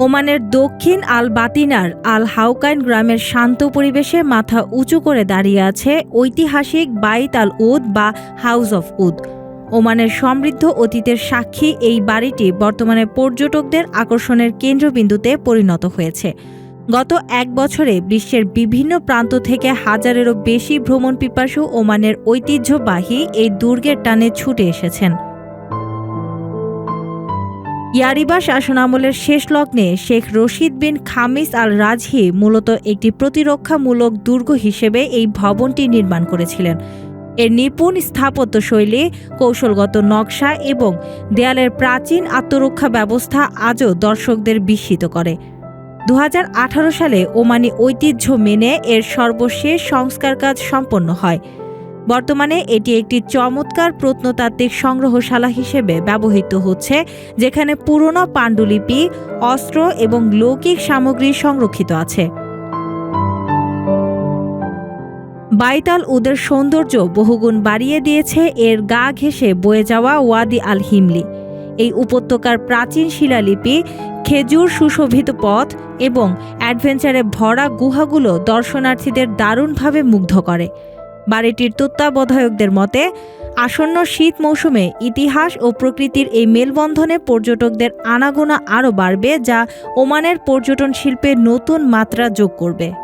ওমানের দক্ষিণ আল বাতিনার আল হাউকাইন গ্রামের শান্ত পরিবেশে মাথা উঁচু করে দাঁড়িয়ে আছে ঐতিহাসিক বাইত আল উদ বা হাউস অফ উদ। ওমানের সমৃদ্ধ অতীতের সাক্ষী এই বাড়িটি বর্তমানে পর্যটকদের আকর্ষণের কেন্দ্রবিন্দুতে পরিণত হয়েছে। গত এক বছরে বিশ্বের বিভিন্ন প্রান্ত থেকে হাজারেরও বেশি ভ্রমণ পিপাসু ওমানের ঐতিহ্যবাহী এই দুর্গের টানে ছুটে এসেছেন। ইয়ারিবা শাসনামলের শেষ লগ্নে শেখ রশিদ বিন খামিস আল রাজহি মূলত একটি প্রতিরক্ষামূলক দুর্গ হিসেবে এই ভবনটি নির্মাণ করেছিলেন। এর নিপুণ স্থাপত্য শৈলী কৌশলগত নকশা এবং দেয়ালের প্রাচীন আত্মরক্ষা ব্যবস্থা আজও দর্শকদের বিস্মিত করে। দু হাজার আঠারো সালে ওমানি ঐতিহ্য মেনে এর সর্বশেষ সংস্কার কাজ সম্পন্ন হয়। বর্তমানে এটি একটি চমৎকার প্রত্নতাত্ত্বিক সংগ্রহশালা হিসেবে ব্যবহৃত হচ্ছে, যেখানে পুরনো পাণ্ডুলিপি, অস্ত্র এবং লৌকিক সামগ্রী সংরক্ষিত আছে। বাইতাল উদের সৌন্দর্য বহুগুণ বাড়িয়ে দিয়েছে এর গা ঘেঁষে বয়ে যাওয়া ওয়াদি আল হিমলি এই উপত্যকার প্রাচীন শিলালিপি, খেজুর সুশোভিত পথ এবং অ্যাডভেঞ্চারে ভরা গুহাগুলো দর্শনার্থীদের দারুণভাবে মুগ্ধ করে। বাড়িটির তত্ত্বাবধায়কদের মতে, আসন্ন শীত মৌসুমে ইতিহাস ও প্রকৃতির এই মেলবন্ধনে পর্যটকদের আনাগোনা আরও বাড়বে, যা ওমানের পর্যটন শিল্পে নতুন মাত্রা যোগ করবে।